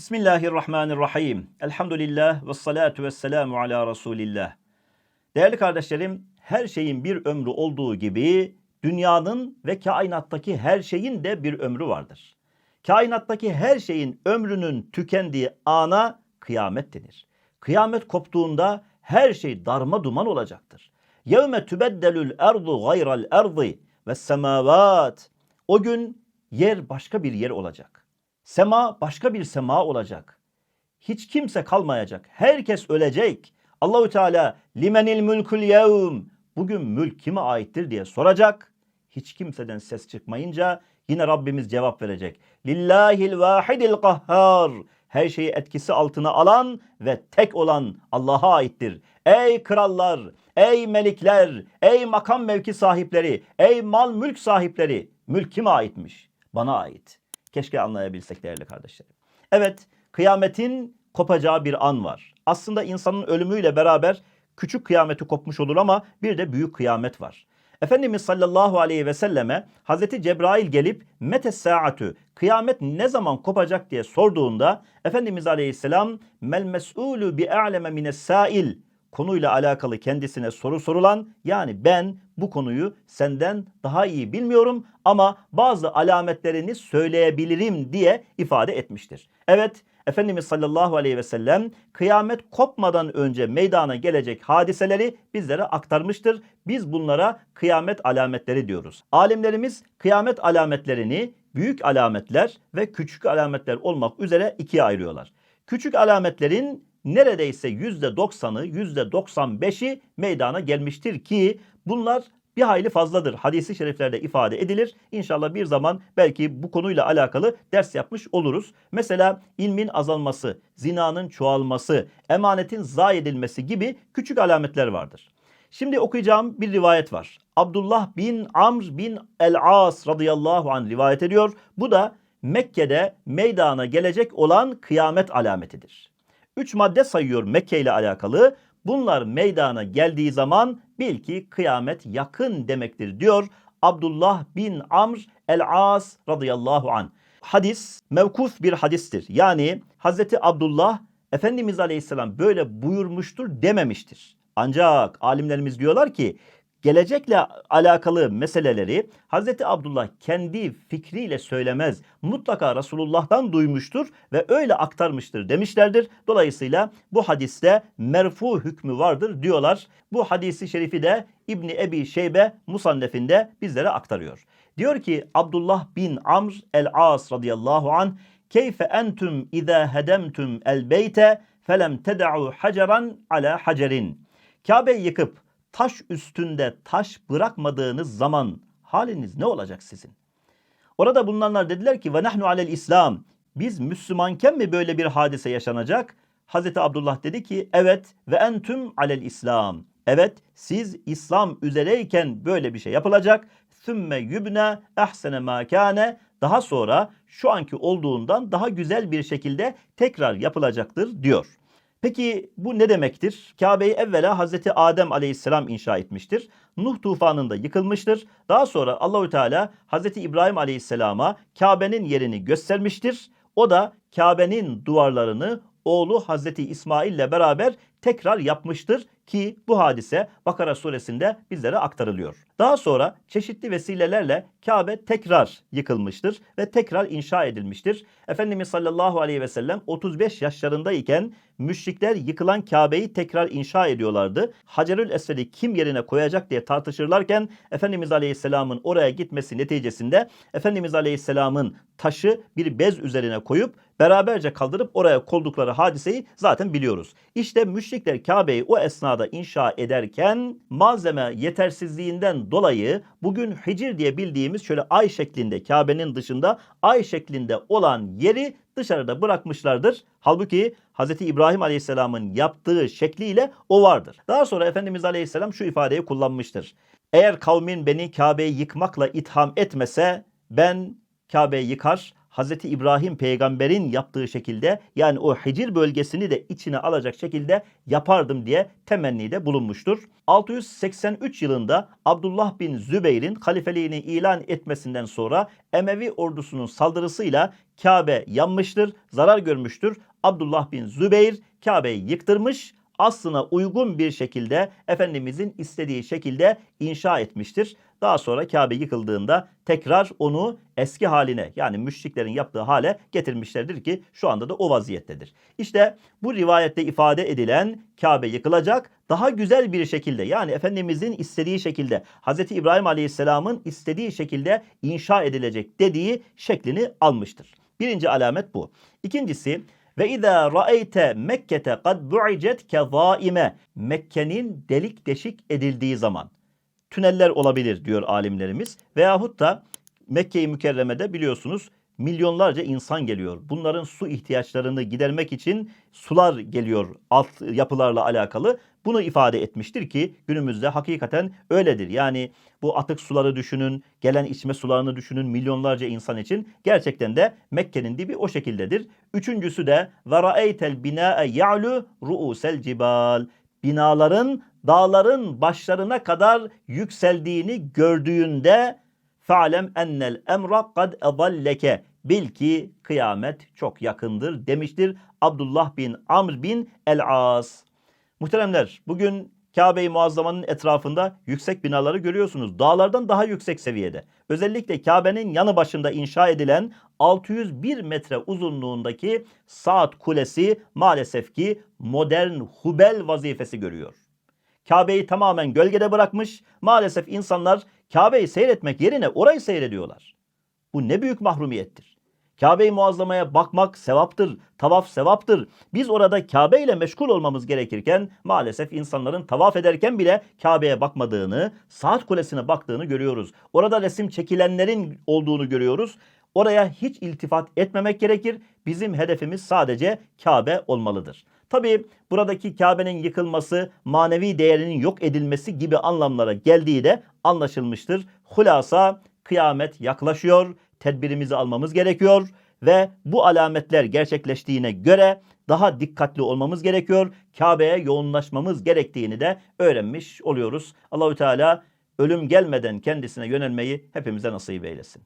Bismillahirrahmanirrahim. Elhamdülillah ve salatu ve selamu ala Resulillah. Değerli kardeşlerim, her şeyin bir ömrü olduğu gibi dünyanın ve kainattaki her şeyin de bir ömrü vardır. Kainattaki her şeyin ömrünün tükendiği ana kıyamet denir. Kıyamet koptuğunda her şey darma duman olacaktır. Yevme tübeddelül erdu gayral erdi ve semavat. O gün yer başka bir yer olacak. Sema başka bir sema olacak. Hiç kimse kalmayacak. Herkes ölecek. Allahü Teala limenil mülkül yevm. Bugün mülk kime aittir diye soracak. Hiç kimseden ses çıkmayınca yine Rabbimiz cevap verecek. Lillahil vahidil kahhar. Her şeyi etkisi altına alan ve tek olan Allah'a aittir. Ey krallar, ey melikler, ey makam mevki sahipleri, ey mal mülk sahipleri. Mülk kime aitmiş? Bana ait. Keşke anlayabilsek değerli kardeşlerim. Evet, kıyametin kopacağı bir an var. Aslında insanın ölümüyle beraber küçük kıyameti kopmuş olur ama bir de büyük kıyamet var. Efendimiz sallallahu aleyhi ve selleme Hazreti Cebrail gelip mete saatü kıyamet ne zaman kopacak diye sorduğunda Efendimiz aleyhisselam mel mes'ulu bi a'leme mines sail konuyla alakalı kendisine soru sorulan yani ben bu konuyu senden daha iyi bilmiyorum ama bazı alametlerini söyleyebilirim diye ifade etmiştir. Evet Efendimiz sallallahu aleyhi ve sellem kıyamet kopmadan önce meydana gelecek hadiseleri bizlere aktarmıştır. Biz bunlara kıyamet alametleri diyoruz. Alimlerimiz kıyamet alametlerini büyük alametler ve küçük alametler olmak üzere ikiye ayırıyorlar. Küçük alametlerin neredeyse %90'ı, %95'i meydana gelmiştir ki bunlar bir hayli fazladır. Hadisi şeriflerde ifade edilir. İnşallah bir zaman belki bu konuyla alakalı ders yapmış oluruz. Mesela ilmin azalması, zinanın çoğalması, emanetin zayi edilmesi gibi küçük alametler vardır. Şimdi okuyacağım bir rivayet var. Abdullah bin Amr bin el-As radıyallahu anh rivayet ediyor. Bu da Mekke'de meydana gelecek olan kıyamet alametidir. Üç madde sayıyor Mekke ile alakalı. Bunlar meydana geldiği zaman bil ki kıyamet yakın demektir diyor Abdullah bin Amr el-As radıyallahu an. Hadis mevkuf bir hadistir. Yani Hazreti Abdullah Efendimiz Aleyhisselam böyle buyurmuştur dememiştir. Ancak alimlerimiz diyorlar ki gelecekle alakalı meseleleri Hazreti Abdullah kendi fikriyle söylemez. Mutlaka Resulullah'tan duymuştur ve öyle aktarmıştır demişlerdir. Dolayısıyla bu hadiste merfu hükmü vardır diyorlar. Bu hadisi şerifi de İbni Ebi Şeybe Musannef'inde bizlere aktarıyor. Diyor ki Abdullah bin Amr el-As radıyallahu an Keyfe entüm izâ hedemtüm el beyte felem teda'u haceran ala hacerin. Kabe'yi yıkıp taş üstünde taş bırakmadığınız zaman haliniz ne olacak sizin? Orada bulunanlar dediler ki ve nahnu alel İslam. Biz Müslümanken mi böyle bir hadise yaşanacak? Hazreti Abdullah dedi ki evet ve entüm alel İslam. Evet siz İslam üzereyken böyle bir şey yapılacak. Sümme yübne ehsene ma kâne. Daha sonra şu anki olduğundan daha güzel bir şekilde tekrar yapılacaktır diyor. Peki bu ne demektir? Kabe'yi evvela Hazreti Adem Aleyhisselam inşa etmiştir. Nuh tufanında yıkılmıştır. Daha sonra Allahü Teala Hazreti İbrahim Aleyhisselam'a Kabe'nin yerini göstermiştir. O da Kabe'nin duvarlarını oğlu Hazreti İsmail ile beraber tekrar yapmıştır ki bu hadise Bakara suresinde bizlere aktarılıyor. Daha sonra çeşitli vesilelerle Kabe tekrar yıkılmıştır ve tekrar inşa edilmiştir. Efendimiz sallallahu aleyhi ve sellem 35 yaşlarındayken müşrikler yıkılan Kabe'yi tekrar inşa ediyorlardı. Hacerül Esved'i kim yerine koyacak diye tartışırlarken Efendimiz aleyhisselamın oraya gitmesi neticesinde Efendimiz aleyhisselamın taşı bir bez üzerine koyup beraberce kaldırıp oraya koldukları hadiseyi zaten biliyoruz. İşte müşrikler Kabe'yi o esnada inşa ederken malzeme yetersizliğinden dolayı bugün Hicr diye bildiğimiz şöyle ay şeklinde Kabe'nin dışında ay şeklinde olan yeri dışarıda bırakmışlardır. Halbuki Hz. İbrahim Aleyhisselam'ın yaptığı şekliyle o vardır. Daha sonra Efendimiz Aleyhisselam şu ifadeyi kullanmıştır. Eğer kavmin beni Kabe'yi yıkmakla itham etmese ben Kabe'yi yıkar Hazreti İbrahim peygamberin yaptığı şekilde yani o Hicr bölgesini de içine alacak şekilde yapardım diye temennide bulunmuştur. 683 yılında Abdullah bin Zübeyir'in halifeliğini ilan etmesinden sonra Emevi ordusunun saldırısıyla Kabe yanmıştır, zarar görmüştür. Abdullah bin Zübeyir Kabe'yi yıktırmış, aslına uygun bir şekilde Efendimizin istediği şekilde inşa etmiştir. Daha sonra Kabe yıkıldığında tekrar onu eski haline yani müşriklerin yaptığı hale getirmişlerdir ki şu anda da o vaziyettedir. İşte bu rivayette ifade edilen Kabe yıkılacak daha güzel bir şekilde yani Efendimizin istediği şekilde Hz. İbrahim Aleyhisselam'ın istediği şekilde inşa edilecek dediği şeklini almıştır. Birinci alamet bu. İkincisi ve izâ ra'eyte Mekke'te kad bu'icet kezâime. Mekke'nin delik deşik edildiği zaman. Tüneller olabilir diyor alimlerimiz. Veyahut da Mekke-i Mükerreme'de biliyorsunuz milyonlarca insan geliyor. Bunların su ihtiyaçlarını gidermek için sular geliyor alt yapılarla alakalı. Bunu ifade etmiştir ki günümüzde hakikaten öyledir. Yani bu atık suları düşünün, gelen içme sularını düşünün milyonlarca insan için. Gerçekten de Mekke'nin dibi o şekildedir. Üçüncüsü de ra'eytel bina'e ya'lu ru'usel cibal. Binaların dağların başlarına kadar yükseldiğini gördüğünde fa'lem ennel emra kad edalleke. Bil ki kıyamet çok yakındır demiştir Abdullah bin Amr bin El-As. Muhteremler bugün Kabe-i Muazzama'nın etrafında yüksek binaları görüyorsunuz. Dağlardan daha yüksek seviyede. Özellikle Kabe'nin yanı başında inşa edilen 601 metre uzunluğundaki saat kulesi maalesef ki modern Hubel vazifesi görüyor. Kabe'yi tamamen gölgede bırakmış. Maalesef insanlar Kabe'yi seyretmek yerine orayı seyrediyorlar. Bu ne büyük mahrumiyettir. Kabe-i Muazzama'ya bakmak sevaptır, tavaf sevaptır. Biz orada Kabe ile meşgul olmamız gerekirken maalesef insanların tavaf ederken bile Kabe'ye bakmadığını, saat kulesine baktığını görüyoruz. Orada resim çekilenlerin olduğunu görüyoruz. Oraya hiç iltifat etmemek gerekir. Bizim hedefimiz sadece Kabe olmalıdır. Tabi buradaki Kabe'nin yıkılması, manevi değerinin yok edilmesi gibi anlamlara geldiği de anlaşılmıştır. Hulasa kıyamet yaklaşıyor tedbirimizi almamız gerekiyor ve bu alametler gerçekleştiğine göre daha dikkatli olmamız gerekiyor. Kabe'ye yoğunlaşmamız gerektiğini de öğrenmiş oluyoruz. Allahü Teala ölüm gelmeden kendisine yönelmeyi hepimize nasip eylesin.